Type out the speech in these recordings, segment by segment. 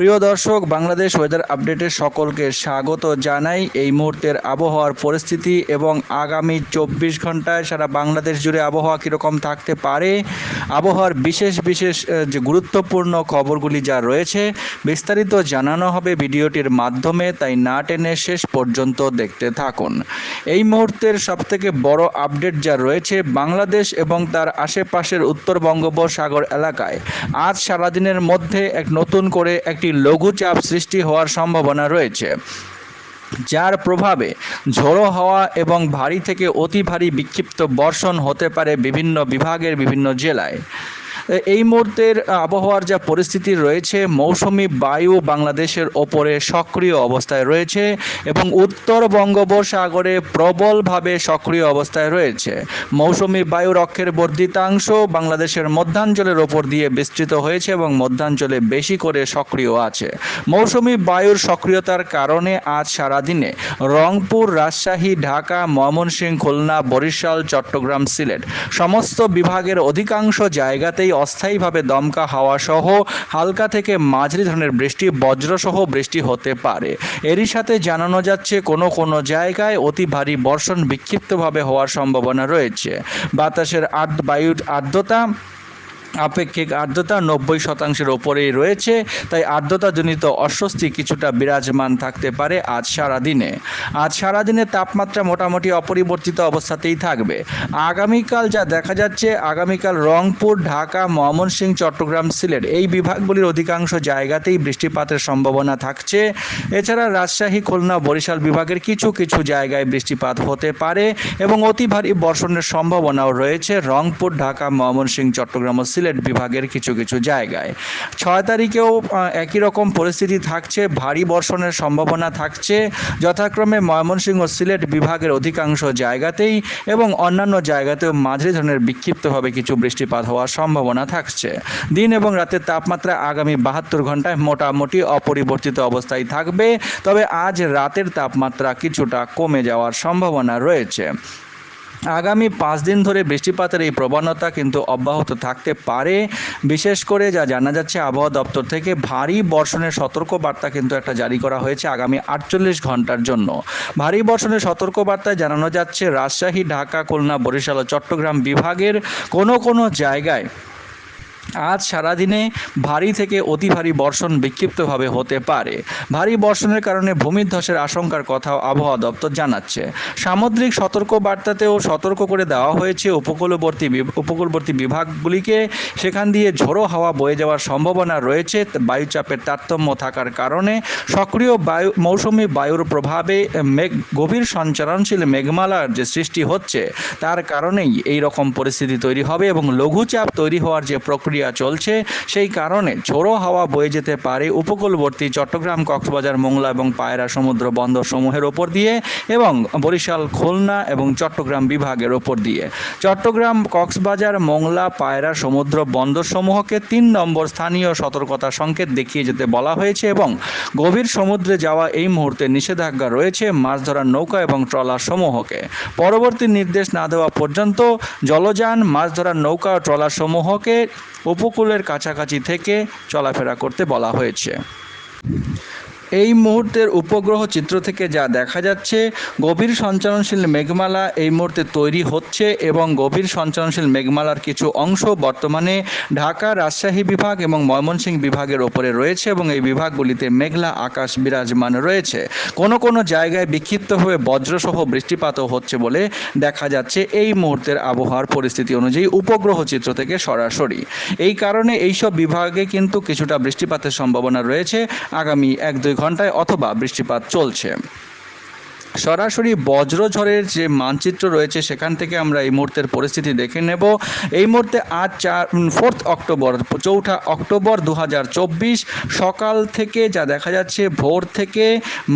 প্রিয় দর্শক, বাংলাদেশ ওয়েদার আপডেটে সকলকে স্বাগত জানাই। এই মুহূর্তের আবহাওয়ার পরিস্থিতি এবং আগামী চব্বিশ ঘন্টায় সারা বাংলাদেশ জুড়ে আবহাওয়া কীরকম থাকতে পারে, আবহাওয়ার বিশেষ বিশেষ যে গুরুত্বপূর্ণ খবরগুলি যা রয়েছে, বিস্তারিত জানানো হবে ভিডিওটির মাধ্যমে, তাই না টেনে শেষ পর্যন্ত দেখতে থাকুন। এই মুহূর্তের সবথেকে বড় আপডেট যা রয়েছে বাংলাদেশ এবং তার আশেপাশের উত্তর বঙ্গোপসাগর এলাকায়। আজ সারাদিনের মধ্যে এক নতুন করে একটি লঘুচাপ সৃষ্টি হওয়ার সম্ভাবনা রয়েছে, যার প্রভাবে ঝোড়ো হাওয়া এবং ভারী থেকে অতি ভারী বিক্ষিপ্ত বর্ষণ হতে পারে বিভিন্ন বিভাগের বিভিন্ন জেলায়। এই মুহূর্তের আবহাওয়ার যা পরিস্থিতি রয়েছে, মৌসুমি বায়ু বাংলাদেশের ওপরে সক্রিয় অবস্থায় রয়েছে এবং উত্তর বঙ্গোপসাগরে প্রবলভাবে সক্রিয় অবস্থায় রয়েছে। মৌসুমি বায়ুর অক্ষের বর্ধিতাংশ বাংলাদেশের মধ্যাঞ্চলের ওপর দিয়ে বিস্তৃত হয়েছে এবং মধ্যাঞ্চলে বেশি করে সক্রিয় আছে। মৌসুমি বায়ুর সক্রিয়তার কারণে আজ সারাদিনে রংপুর, রাজশাহী, ঢাকা, ময়মনসিংহ, খুলনা, বরিশাল, চট্টগ্রাম, সিলেট সমস্ত বিভাগের অধিকাংশ জায়গাতেই অস্থায়ীভাবে দমকা হাওয়া সহ হালকা থেকে মাঝারি ধরনের বৃষ্টি, বজ্রসহ বৃষ্টি হতে পারে। এরই সাথে জানানো যাচ্ছে, কোনো কোনো জায়গায় অতি ভারী বর্ষণ বিক্ষিপ্তভাবে হওয়ার সম্ভাবনা রয়েছে। বাতাসের আর্দ্র বায়ুর আর্দ্রতা আপেক্ষিক আর্দ্রতা নব্বই শতাংশের ওপরেই রয়েছে, তাই আর্দ্রতাজনিত অস্বস্তি কিছুটা বিরাজমান থাকতে পারে আজ সারাদিনে। আজ সারাদিনে তাপমাত্রা মোটামুটি অপরিবর্তিত অবস্থাতেই থাকবে। আগামীকাল যা দেখা যাচ্ছে, আগামীকাল রংপুর, ঢাকা, ময়মনসিংহ, চট্টগ্রাম, সিলেট এই বিভাগগুলির অধিকাংশ জায়গাতেই বৃষ্টিপাতের সম্ভাবনা থাকছে। এছাড়া রাজশাহী, খুলনা, বরিশাল বিভাগের কিছু কিছু জায়গায় বৃষ্টিপাত হতে পারে এবং অতি ভারী বর্ষণের সম্ভাবনাও রয়েছে। রংপুর, ঢাকা, ময়মনসিংহ, চট্টগ্রাম ও সিলেট বিভাগের কিছু কিছু জায়গায়। ছয় তারিখেও একই রকম পরিস্থিতি থাকছে, ভারী বর্ষণের সম্ভাবনা থাকছে। যথাক্রমে ময়মনসিংহ সিলেট বিভাগের অধিকাংশ জায়গাতেই এবং অন্যান্য জায়গাতেও মাঝারি ধরনের বিক্ষিপ্তভাবে কিছু বৃষ্টিপাত হওয়ার সম্ভাবনা থাকছে। দিন এবং রাতের তাপমাত্রা আগামী বাহাত্তর ঘন্টায় মোটামুটি অপরিবর্তিত অবস্থায় থাকবে। তবে আজ রাতের তাপমাত্রা কিছুটা কমে যাওয়ার সম্ভাবনা রয়েছে। আগামী পাঁচ দিন ধরে বৃষ্টিপাতের এই প্রবণতা কিন্তু অব্যাহত থাকতে পারে। বিশেষ করে যা জানা যাচ্ছে, আবহাওয়া দপ্তর থেকে ভারী বর্ষণের সতর্ক বার্তা কিন্তু একটা জারি করা হয়েছে আগামী আটচল্লিশ ঘণ্টার জন্য। ভারী বর্ষণের সতর্ক বার্তায় জানানো যাচ্ছে, রাজশাহী, ঢাকা, খুলনা, বরিশাল ও চট্টগ্রাম বিভাগের কোনো কোনো জায়গায় আজ সারাদিনে ভারী থেকে অতি ভারী বর্ষণ বিক্ষিপ্তভাবে হতে পারে। ভারী বর্ষণের কারণে ভূমিধ্বসের আশঙ্কার কথাও আবহাওয়া দপ্তর জানাচ্ছে। সামুদ্রিক সতর্ক বার্তাতেও সতর্ক করে দেওয়া হয়েছে উপকূলবর্তী উপকূলবর্তী বিভাগগুলিকে। সেখান দিয়ে ঝোড়ো হাওয়া বয়ে যাওয়ার সম্ভাবনা রয়েছে। বায়ুচাপের তারতম্য থাকার কারণে সক্রিয় বায়ু, মৌসুমি বায়ুর প্রভাবে মেঘ, গভীর সঞ্চারণশীল মেঘমালার যে সৃষ্টি হচ্ছে, তার কারণেই এই রকম পরিস্থিতি তৈরি হবে এবং লঘুচাপ তৈরি হওয়ার যে প্রক্রিয়া চলছে। সেই কারণে ঝোড়ো হাওয়া বয়ে যেতে পারে উপকূলবর্তী চট্টগ্রাম, কক্সবাজার, মোংলা এবং পায়রা সমুদ্র বন্দর সমূহের ওপর দিয়ে এবং বরিশাল, খুলনা এবং চট্টগ্রাম বিভাগের ওপর দিয়ে। চট্টগ্রাম, কক্সবাজার, মোংলা, পায়রা সমুদ্র বন্দর সমূহকে তিন নম্বর স্থানীয় সতর্কতা সংকেত দেখিয়ে যেতে বলা হয়েছে এবং গভীর সমুদ্রে যাওয়া এই মুহূর্তে নিষেধাজ্ঞা রয়েছে মাছ ধরার নৌকা এবং ট্রলার সমূহকে। পরবর্তী নির্দেশ না দেওয়া পর্যন্ত জলযান, মাছ ধরার নৌকা ও ট্রলার সমূহকে উপকূলের কাছাকাছি থেকে চলাফেরা করতে বলা হয়েছে। এই মুহূর্তের উপগ্রহ চিত্র থেকে যা দেখা যাচ্ছে, গভীর সঞ্চালনশীল মেঘমালা এই মুহূর্তে তৈরি হচ্ছে এবং গভীর সঞ্চালনশীল মেঘমালার কিছু অংশ বর্তমানে ঢাকা রাজশাহী বিভাগ এবং ময়মনসিংহ বিভাগের ওপরে রয়েছে এবং এই বিভাগগুলিতে মেঘলা আকাশ বিরাজমান রয়েছে। কোনো কোনো জায়গায় বিক্ষিপ্তভাবে বজ্রসহ বৃষ্টিপাতও হচ্ছে বলে দেখা যাচ্ছে। এই মুহূর্তের আবহাওয়ার পরিস্থিতি অনুযায়ী উপগ্রহ চিত্র থেকে সরাসরি। এই কারণে এইসব বিভাগে কিন্তু কিছুটা বৃষ্টিপাতের সম্ভাবনা রয়েছে। আগামী এক দুই ঘন্টায় অথবা বৃষ্টিপাত চলছে। সরাসরি বজ্রঝড়ের যে মানচিত্র রয়েছে, সেখান থেকে আমরা এই মুহূর্তের পরিস্থিতি দেখে নেব। এই মুহূর্তে আজ চার ফোর্থ অক্টোবর চৌঠা অক্টোবর দু হাজার চব্বিশ, সকাল থেকে যা দেখা যাচ্ছে, ভোর থেকে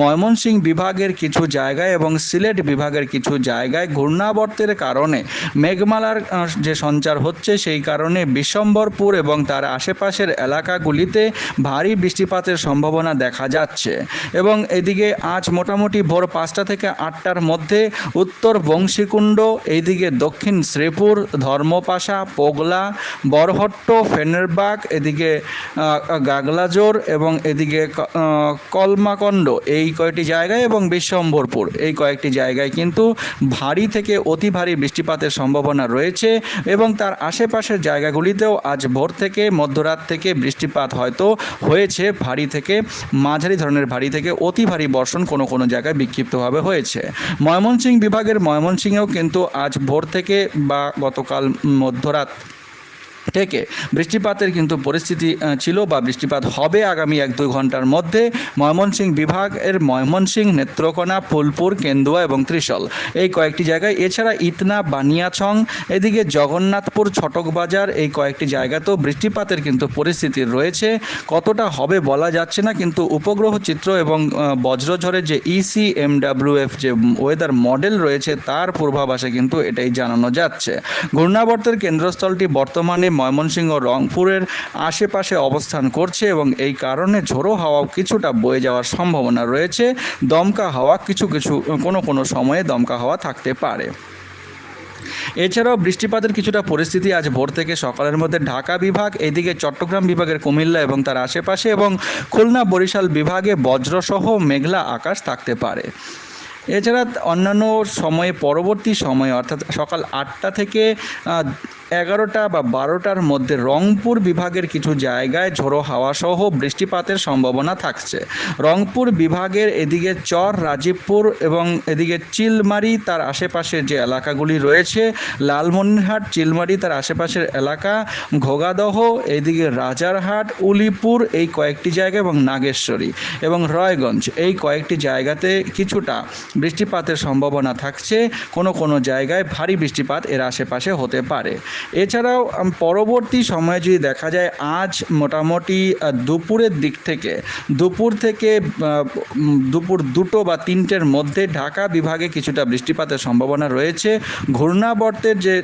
ময়মনসিংহ বিভাগের কিছু জায়গায় এবং সিলেট বিভাগের কিছু জায়গায় ঘূর্ণাবর্তের কারণে মেঘমালার যে সঞ্চার হচ্ছে, সেই কারণে বিশ্বম্বরপুর এবং তার আশেপাশের এলাকাগুলিতে ভারী বৃষ্টিপাতের সম্ভাবনা দেখা যাচ্ছে। এবং এদিকে আজ মোটামুটি ভোর পাঁচটা থেকে আটটার মধ্যে উত্তর বংশীকুণ্ড এইদিকে দক্ষিণ শ্রীপুর ধর্মপাশা পোগলা বরহট্ট ফেনেরবাগ এদিকে গাগলাজোর এবং এদিকে ক- আহ, কলমাকন্ড এই কয়টি জায়গায় এবং বিশ্বম্ভরপুর এই কয়েকটি জায়গায় কিন্তু ভারী থেকে অতি ভারী বৃষ্টিপাতের সম্ভাবনা রয়েছে এবং তার আশেপাশের জায়গাগুলিতেও আজ ভোর থেকে মধ্যরাত থেকে বৃষ্টিপাত হয়তো হয়েছে ভারী থেকে মাঝারি ধরনের ভারী থেকে অতি ভারী বর্ষণ কোনো কোনো জায়গায় বিক্ষিপ্তভাবে হয়েছে। ময়মনসিংহ বিভাগের ময়মনসিংহেও কিন্তু আজ ভোর থেকে বা গতকাল মধ্যরাত থেকে। বৃষ্টিপাতের কিন্তু পরিস্থিতি ছিল বা বৃষ্টিপাত হবে আগামী এক দুই ঘণ্টার মধ্যে। ময়মনসিংহ বিভাগের ময়মনসিংহ, নেত্রকোনা, ফুলপুর, কেন্দুয়া এবং ত্রিশল। এই কয়েকটি জায়গায়, এছাড়া ইতনা, বানিয়াছং, এদিকে জগন্নাথপুর ছটক বাজার এই কয়েকটি জায়গাতেও বৃষ্টিপাতের কিন্তু পরিস্থিতি রয়েছে। কতটা হবে বলা যাচ্ছে না, কিন্তু উপগ্রহ চিত্র এবং বজ্রঝড়ের যে E ইসি এমডাব্লিউএফ যে ওয়েদার মডেল রয়েছে, তার পূর্বাভাসে কিন্তু এটাই জানানো যাচ্ছে। ঘূর্ণাবর্তের কেন্দ্রস্থলটি বর্তমানে ময়মনসিংহ রংপুরের আশেপাশে অবস্থান করছে এবং এই কারণে ঝোড়ো হাওয়া কিছুটা বয়ে যাওয়ার সম্ভাবনা রয়েছে। দমকা হাওয়া কিছু কিছু, কোনো কোনো সময়ে দমকা হাওয়া থাকতে পারে। এছাড়াও বৃষ্টিপাতের কিছুটা পরিস্থিতি আজ ভোর থেকে সকালের মধ্যে ঢাকা বিভাগ, এদিকে চট্টগ্রাম বিভাগের কুমিল্লা এবং তার আশেপাশে এবং খুলনা বরিশাল বিভাগে বজ্রসহ মেঘলা আকাশ থাকতে পারে। এছাড়া অন্যান্য সময়ে, পরবর্তী সময়ে, অর্থাৎ সকাল আটটা থেকে এগারোটা বা বারোটার মধ্যে রংপুর বিভাগের কিছু জায়গায় ঝোড়ো হাওয়া সহ বৃষ্টিপাতের সম্ভাবনা থাকছে। রংপুর বিভাগের এদিকে চর, রাজীবপুর এবং এদিকে চিলমারি তার আশেপাশের যে এলাকাগুলি রয়েছে, লালমনিরহাট, চিলমারি তার আশেপাশের এলাকা, ঘোগাদহ, এদিকে রাজারহাট, উলিপুর এই কয়েকটি জায়গা এবং নাগেশ্বরী এবং রয়গঞ্জ এই কয়েকটি জায়গাতে কিছুটা বৃষ্টিপাতের সম্ভাবনা থাকছে। কোনো কোনো জায়গায় ভারী বৃষ্টিপাত এর আশেপাশে হতে পারে। এছাড়াও পরবর্তী সময়ে যদি দেখা যায়, আজ মোটামুটি দুপুরের দিক থেকে, দুপুর থেকে দুপুর দুটো বা তিনটের মধ্যে ঢাকা বিভাগে কিছুটা বৃষ্টিপাতের সম্ভাবনা রয়েছে। ঘূর্ণাবর্তের যে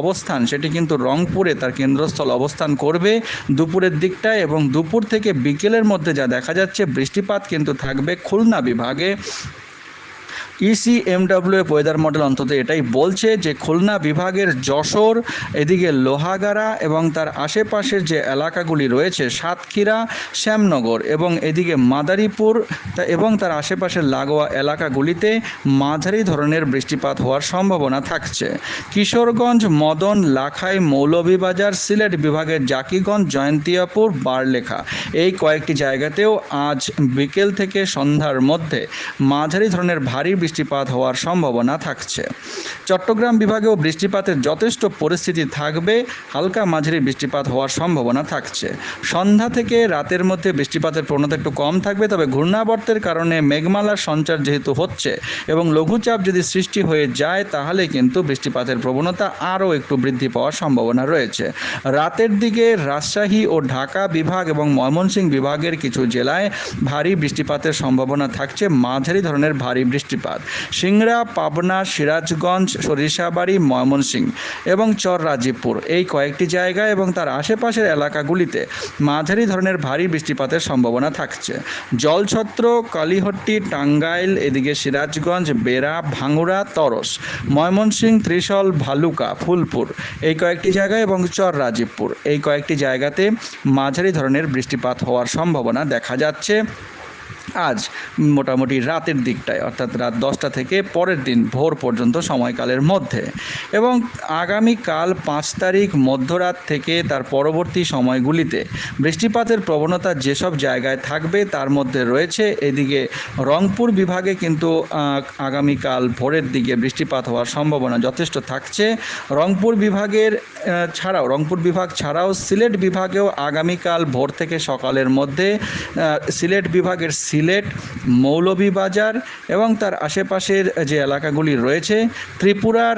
অবস্থান, সেটি কিন্তু রংপুরে তার কেন্দ্রস্থল অবস্থান করবে দুপুরের দিকটায় এবং দুপুর থেকে বিকেলের মধ্যে যা দেখা যাচ্ছে, বৃষ্টিপাত কিন্তু থাকবে খুলনা বিভাগে। E EC MW weather model অন্তত এটাই বলছে যে খুলনা বিভাগের যশোর, এদিকে লোহাগাড়া এবং তার আশেপাশের যে এলাকাগুলি রয়েছে, সাতক্ষীরা, শ্যামনগর এবং এদিকে মাদারীপুর এবং তার আশেপাশের লাগোয়া এলাকাগুলিতে মাঝারি ধরনের বৃষ্টিপাত হওয়ার সম্ভাবনা থাকছে। কিশোরগঞ্জ, মদন, লাখাই, মৌলভীবাজার, সিলেট বিভাগের জাকিগঞ্জ, জয়ন্তিয়াপুর, বারলেখা এই কয়েকটি জায়গাতেও আজ বিকেল থেকে সন্ধ্যার মধ্যে মাঝারি ধরনের ভারী বৃষ্টিপাত হওয়ার সম্ভাবনা থাকছে। চট্টগ্রাম বিভাগেও বৃষ্টিপাতের যথেষ্ট পরিস্থিতি থাকবে, হালকা মাঝারি বৃষ্টিপাত হওয়ার সম্ভাবনা থাকছে। সন্ধ্যা থেকে রাতের মধ্যে বৃষ্টিপাতের প্রবণতা একটু কম থাকবে, তবে ঘূর্ণাবর্তের কারণে মেঘমালার সঞ্চার যেহেতু হচ্ছে এবং লঘুচাপ যদি সৃষ্টি হয়ে যায়, তাহলে কিন্তু বৃষ্টিপাতের প্রবণতা আরও একটু বৃদ্ধি পাওয়ার সম্ভাবনা রয়েছে। রাতের দিকে রাজশাহী ও ঢাকা বিভাগ এবং ময়মনসিংহ বিভাগের কিছু জেলায় ভারী বৃষ্টিপাতের সম্ভাবনা থাকছে, মাঝারি ধরনের ভারী বৃষ্টিপাত। সিংড়া, পাবনা, সিরাজগঞ্জ, সরিষাবাড়ি, ময়মনসিংহ এবং চর রাজীবপুর এই কয়েকটি জায়গায় এবং তার আশেপাশের এলাকাগুলিতে মাঝারি ধরনের ভারী বৃষ্টিপাতের সম্ভাবনা থাকছে। জলছত্র, কালীহট্টি, টাঙ্গাইল, এদিকে সিরাজগঞ্জ, বেড়া ভাঙুরা তরস, ময়মনসিংহ, ত্রিশল, ভালুকা, ফুলপুর এই কয়েকটি জায়গায় এবং চর রাজীবপুর এই কয়েকটি জায়গাতে মাঝারি ধরনের বৃষ্টিপাত হওয়ার সম্ভাবনা দেখা যাচ্ছে। আজ মোটামুটি রাতের দিকটায়, অর্থাৎ রাত দশটা থেকে পরের দিন ভোর পর্যন্ত সময়কালের মধ্যে। এবং আগামীকাল পাঁচ তারিখ মধ্যরাত থেকে তার পরবর্তী সময়গুলিতে বৃষ্টিপাতের প্রবণতা যেসব জায়গায় থাকবে তার মধ্যে রয়েছে। এদিকে রংপুর বিভাগে কিন্তু আগামীকাল ভোরের দিকে বৃষ্টিপাত হওয়ার সম্ভাবনা যথেষ্ট থাকছে। রংপুর বিভাগের ছাড়াও, রংপুর বিভাগ ছাড়াও সিলেট বিভাগেও আগামীকাল ভোর থেকে সকালের মধ্যে সিলেট বিভাগের সিলেট, মৌলভীবাজার এবং তার আশেপাশের যে এলাকাগুলি রয়েছে, ত্রিপুরার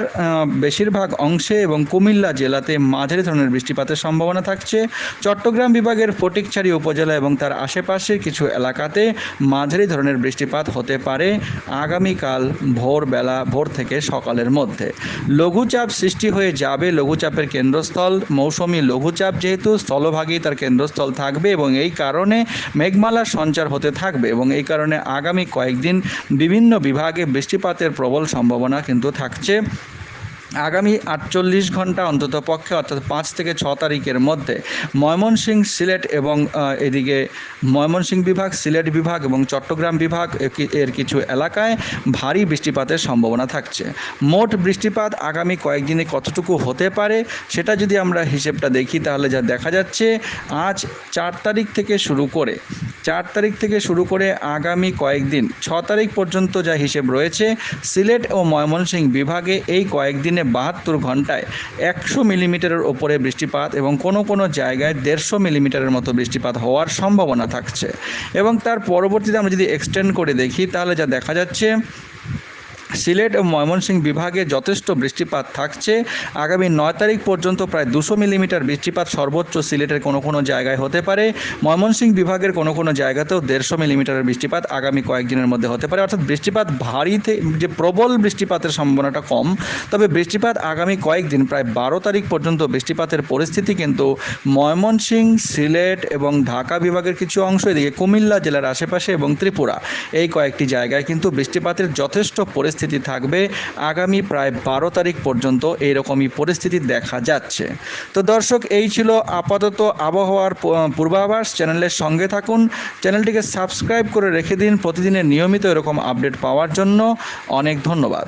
বেশিরভাগ অংশে এবং কুমিল্লা জেলাতে মাঝারি ধরনের বৃষ্টিপাতের সম্ভাবনা থাকছে। চট্টগ্রাম বিভাগের ফটিকছড়ি উপজেলা এবং তার আশেপাশের কিছু এলাকাতে মাঝারি ধরনের বৃষ্টিপাত হতে পারে আগামীকাল ভোরবেলা, ভোর থেকে সকালের মধ্যে। লঘুচাপ সৃষ্টি হয়ে যাবে লঘুচাপের কেন্দ্রস্থল। মৌসুমি লঘুচাপ যেহেতু স্থলভাগেই তার কেন্দ্রস্থল থাকবে এবং এই কারণে মেঘমালার সঞ্চার হতে থাকবে। এবং এই কারণে আগামী কয়েকদিন বিভিন্ন বিভাগে বৃষ্টিপাতের প্রবল সম্ভাবনা কিন্তু থাকছে। আগামী আটচল্লিশ ঘণ্টা অন্তত পক্ষে, অর্থাৎ পাঁচ থেকে ছ তারিখের মধ্যে ময়মনসিংহ সিলেট এবং এদিকে ময়মনসিংহ বিভাগ, সিলেট বিভাগ এবং চট্টগ্রাম বিভাগ এর কিছু এলাকায় ভারী বৃষ্টিপাতের সম্ভাবনা থাকছে। মোট বৃষ্টিপাত আগামী কয়েকদিনে কতটুকু হতে পারে সেটা যদি আমরা হিসেবটা দেখি তাহলে যা দেখা যাচ্ছে, আজ চার তারিখ থেকে শুরু করে, চার তারিখ থেকে শুরু করে আগামী কয়েকদিন, ছ তারিখ পর্যন্ত যা হিসেব রয়েছে, সিলেট ও ময়মনসিংহ বিভাগে এই কয়েকদিনে বাহাত্তর ঘন্টায় একশো মিলিমিটারের ওপরে বৃষ্টিপাত এবং কোনো কোনো জায়গায় দেড়শো মিলিমিটারের মতো বৃষ্টিপাত হওয়ার সম্ভাবনা থাকছে। এবং তার পরবর্তীতে আমরা যদি এক্সটেন্ড করে দেখি, তাহলে যা দেখা যাচ্ছে সিলেট ও ময়মনসিংহ বিভাগে যথেষ্ট বৃষ্টিপাত থাকছে। আগামী নয় তারিখ পর্যন্ত প্রায় দুশো মিলিমিটার বৃষ্টিপাত সর্বোচ্চ সিলেটের কোনো কোনো জায়গায় হতে পারে। ময়মনসিংহ বিভাগের কোনো কোনো জায়গাতেও দেড়শো মিলিমিটারের বৃষ্টিপাত আগামী কয়েকদিনের মধ্যে হতে পারে। অর্থাৎ বৃষ্টিপাত ভারী যে প্রবল বৃষ্টিপাতের সম্ভাবনাটা কম, তবে বৃষ্টিপাত আগামী কয়েকদিন, প্রায় বারো তারিখ পর্যন্ত বৃষ্টিপাতের পরিস্থিতি কিন্তু ময়মনসিংহ, সিলেট এবং ঢাকা বিভাগের কিছু অংশ, এদিকে কুমিল্লা জেলার আশেপাশে এবং ত্রিপুরা, এই কয়েকটি জায়গায় কিন্তু বৃষ্টিপাতের যথেষ্ট পরিস্থিতি থাকবে আগামী প্রায় বারো তারিখ পর্যন্ত এইরকমই পরিস্থিতি দেখা যাচ্ছে। তো দর্শক, এই ছিল আপাতত আবহাওয়ার পূর্বাভাস। চ্যানেলের সঙ্গে থাকুন। চ্যানেলটিকে সাবস্ক্রাইব করে রেখে দিন। প্রতিদিনের নিয়মিত এরকম আপডেট পাওয়ার জন্য। অনেক ধন্যবাদ।